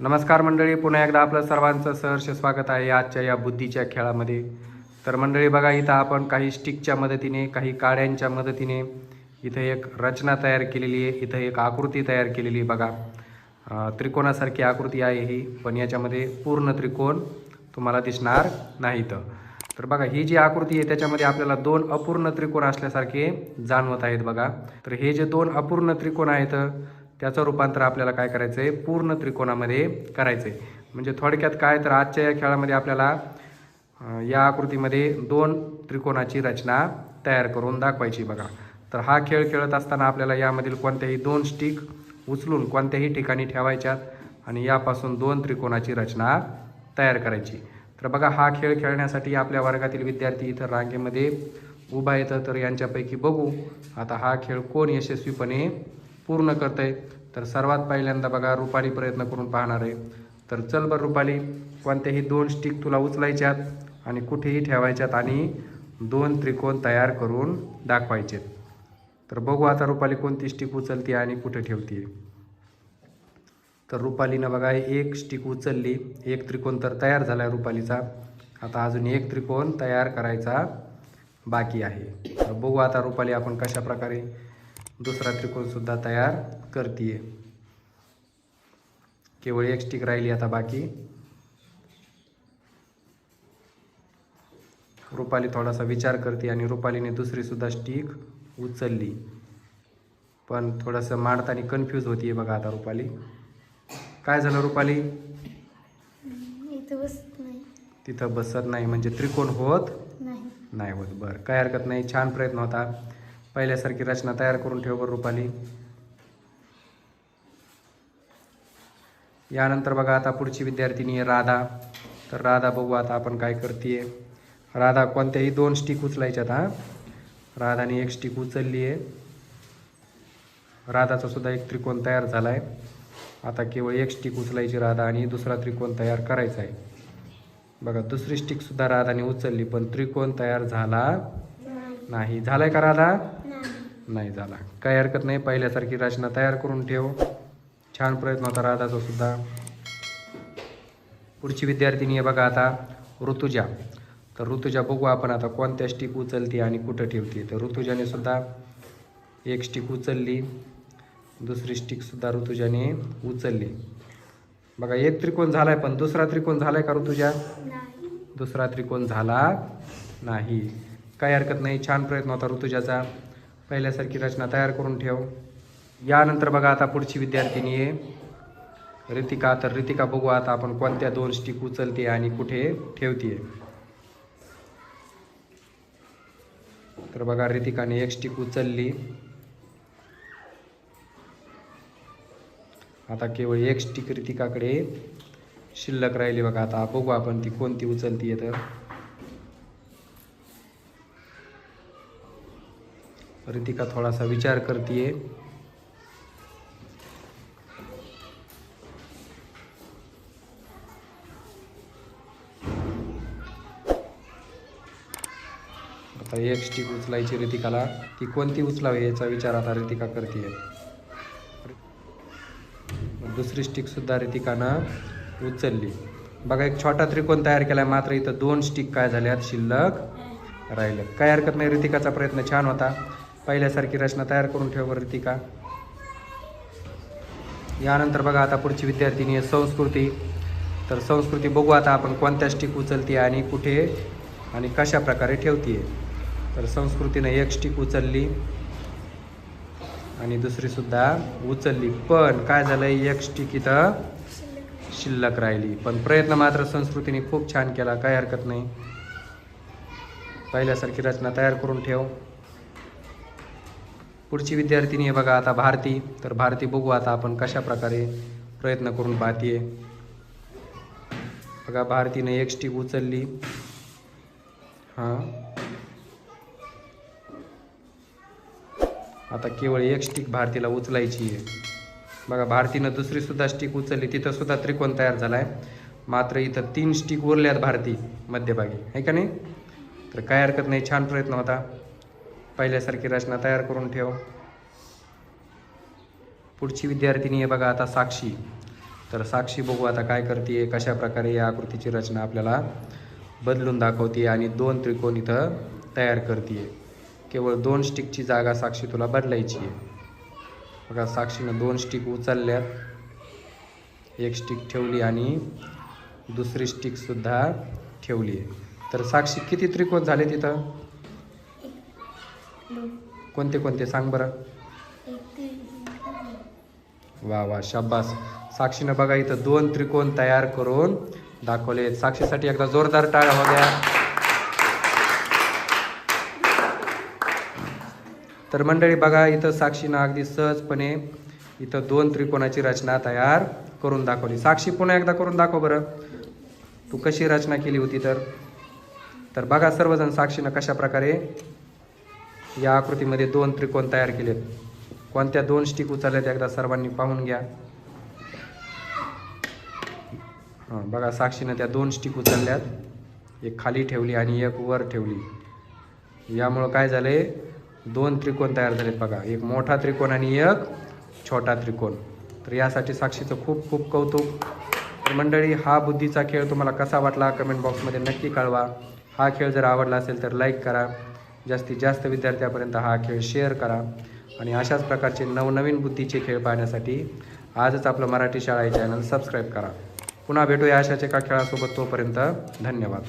नमस्कार मंडळी पुन्हा एकदा आपलं सर्वांचं सहर्ष स्वागत आहे आजच्या या बुद्धीच्या खेळामध्ये. तर मंडळी बघा इथं आपण काही स्टिकच्या मदतीने काही काड्यांच्या मदतीने इथं एक रचना तयार केलेली आहे. इथं एक आकृती तयार केलेली आहे बघा. त्रिकोणासारखी आकृती आहे ही पण याच्यामध्ये पूर्ण त्रिकोण तुम्हाला दिसणार नाही तर बघा ही जी आकृती आहे त्याच्यामध्ये आपल्याला दोन अपूर्ण त्रिकोण असल्यासारखे जाणवत आहेत बघा. तर हे जे दोन अपूर्ण त्रिकोण आहेत त्याचं रूपांतर आपल्याला काय करायचं आहे पूर्ण त्रिकोणामध्ये करायचं आहे म्हणजे थोडक्यात काय तर आजच्या या खेळामध्ये आपल्याला या आकृतीमध्ये दोन त्रिकोणाची रचना तयार करून दाखवायची बघा. तर हा खेळ खेळत असताना आपल्याला यामधील कोणत्याही दोन स्टिक उचलून कोणत्याही ठिकाणी ठेवायच्यात आणि यापासून दोन त्रिकोणाची रचना तयार करायची. तर बघा हा खेळ खेळण्यासाठी आपल्या वर्गातील विद्यार्थी इथं रांगेमध्ये उभा येतं तर यांच्यापैकी बघू आता हा खेळ कोण यशस्वीपणे पूर्ण करतंय तर सर्वात पहिल्यांदा बघा रुपाली प्रयत्न करून पाहणार आहे. तर चल बरं रुपाली कोणत्याही दोन स्टिक तुला उचलायच्यात आणि कुठेही ठेवायच्यात आणि दोन त्रिकोण तयार करून दाखवायचेत. तर बघू आता रुपाली कोणती स्टिक उचलते आणि कुठे ठेवते तर रुपालीनं बघा एक स्टिक उचलली. एक त्रिकोण तर तयार झाला आहे रुपालीचा. आता अजून एक त्रिकोण तयार करायचा बाकी आहे. तर बघू आता रुपाली आपण कशा प्रकारे दुसरा त्रिकोणसुद्धा तयार करते केवळ एक स्टिक राहिली आता बाकी. रुपाली थोडासा विचार करते आणि रुपालीने दुसरीसुद्धा स्टिक उचलली. पण थोडंसं मांडताना कन्फ्यूज होतीये बघा आता रुपाली. काय झालं रुपाली? तिथं बसत नाही म्हणजे त्रिकोण होत नाही. नाही होत. बरं काय हरकत नाही. छान प्रयत्न होता. पहिल्यासारखी रचना तयार करून ठेव बरं रुपाली. यानंतर बघा आता पुढची विद्यार्थिनी आहे राधा. तर राधा बघू आता आपण काय करते राधा कोणत्याही दोन स्टिक उचलायच्यात हा? राधाने एक स्टिक उचलली आहे. राधाचा सुद्धा एक त्रिकोण तयार झाला आहे आता केवळ एक स्टिक उचलायची राधा आणि दुसरा त्रिकोण तयार करायचा आहे. बघा दुसरी स्टिक सुद्धा राधाने उचलली पण त्रिकोण तयार झाला नाही. झालाय का राधा? नाही झाला. काही हरकत नाही पहिल्यासारखी रचना तयार करून ठेव. छान प्रयत्न होता राधाचा सुद्धा. पुढची विद्यार्थिनी आहे बघा आता ऋतुजा. तर ऋतुजा बघू आपण आता कोणत्या स्टिक उचलते आणि कुठं ठेवते. तर ऋतुजाने सुद्धा एक स्टिक उचलली. दुसरी स्टिक सुद्धा ऋतुजाने उचलली. बघा एक त्रिकोण झालाय पण दुसरा त्रिकोण झालाय का ऋतुजा? दुसरा त्रिकोण झाला नाही. काही हरकत नाही छान प्रयत्न होता ऋतुजाचा. पहिल्यासारखी रचना तयार करून ठेव. यानंतर बघा आता पुढची विद्यार्थिनी आहे. रितिका तर रितिका बघू आता आपण कोणत्या दोन स्टिक उचलते आणि कुठे ठेवते तर बघा रितिकाने एक स्टिक उचलली. आता केवळ एक स्टिक रितिकाकडे शिल्लक राहिली बघा. आता बघू आपण ती कोणती उचलती तर. रितिका थोडासा विचार करतीये. आता एक स्टिक उचलायची रितिकाला. ती कोणती उचलावी याचा विचार आता रितिका करते दुसरी स्टिकसुद्धा रितिकानं उचलली. बघा एक छोटा त्रिकोण तयार केलाय. मात्र इथं दोन स्टिक काय झाल्यात? शिल्लक राहिलं काय हरकत नाही. रितिकाचा प्रयत्न छान होता. पहिल्यासारखी रचना तयार करून ठेव बरं का यानंतर बघा आता पुढची विद्यार्थिनी आहे संस्कृती. तर संस्कृती बघू आता आपण कोणत्या स्टिक उचलते आणि कुठे आणि कशा प्रकारे ठेवते तर संस्कृतीनं एक स्टिक उचलली आणि दुसरीसुद्धा उचलली. पण काय झालं एक स्टिक इथं शिल्लक राहिली. पण प्रयत्न मात्र संस्कृतीने खूप छान केला. काय हरकत नाही. पहिल्यासारखी रचना तयार करून ठेव. पुढची विद्यार्थिनी आहे बघा आता भारती. तर भारती बघू आता आपण कशा प्रकारे प्रयत्न करून पाहतीये. बघा भारतीने एक स्टिक उचलली. हां. आता केवळ एक स्टिक भारतीला उचलायची आहे. बघा भारतीनं दुसरी सुद्धा स्टिक उचलली. तिथं सुद्धा त्रिकोण तयार झालाय. मात्र इथं तीन स्टिक उरल्यात भारती मध्यभागी. आहे का नाही? तर काय हरकत नाही. छान प्रयत्न होता. पहिल्यासारखी रचना तयार करून ठेव. पुढची विद्यार्थिनी आहे बघा आता साक्षी. तर साक्षी बघू आता काय करते कशा प्रकारे या आकृतीची रचना आपल्याला बदलून दाखवते आणि दोन त्रिकोण इथं तयार करते. केवळ दोन स्टिकची जागा साक्षी तुला बदलायची आहे. बघा साक्षीनं दोन स्टिक उचलल्यात. एक स्टिक ठेवली आणि दुसरी स्टिकसुद्धा ठेवली. आहे तर साक्षी किती त्रिकोण झाले तिथं? कोणते कोणते? सांग बरं. वा वा शाबास. साक्षीनं बघा इथं दोन त्रिकोण तयार करून दाखवले साक्षीसाठी एकदा जोरदार टाळ्या हो द्या तर मंडळी बघा इथं साक्षीनं अगदी सहजपणे इथं दोन त्रिकोणाची रचना तयार करून दाखवली. साक्षी पुन्हा एकदा करून दाखव बरं. तू कशी रचना केली होती तर? तर बघा सर्वजण साक्षीनं कशा प्रकारे या आकृतीमध्ये दोन त्रिकोण तयार केलेत. कोणत्या दोन स्टिक उचलल्यात एकदा सर्वांनी पाहून घ्या. हां बघा साक्षीनं त्या दोन स्टिक उचलल्यात. एक खाली ठेवली आणि एक वर ठेवली. यामुळं काय झाले दोन त्रिकोण तयार झालेत बघा. एक मोठा त्रिकोण आणि एक छोटा त्रिकोण. तर यासाठी साक्षीचं खूप खूप कौतुक. तर मंडळी हा बुद्धीचा खेळ तुम्हाला कसा वाटला? कमेंट बॉक्समध्ये नक्की कळवा. हा खेळ जर आवडला असेल तर लाईक करा. जास्तीत जास्त विद्यार्थ्यापर्यंत हा खेळ शेअर करा. आणि अशाच प्रकारचे नवनवीन बुद्धीचे खेळ पाहण्यासाठी आजच आपलं मराठी शाळा हे चॅनल सबस्क्राईब करा. पुन्हा भेटूया अशाच एका खेळासोबत तोपर्यंत धन्यवाद.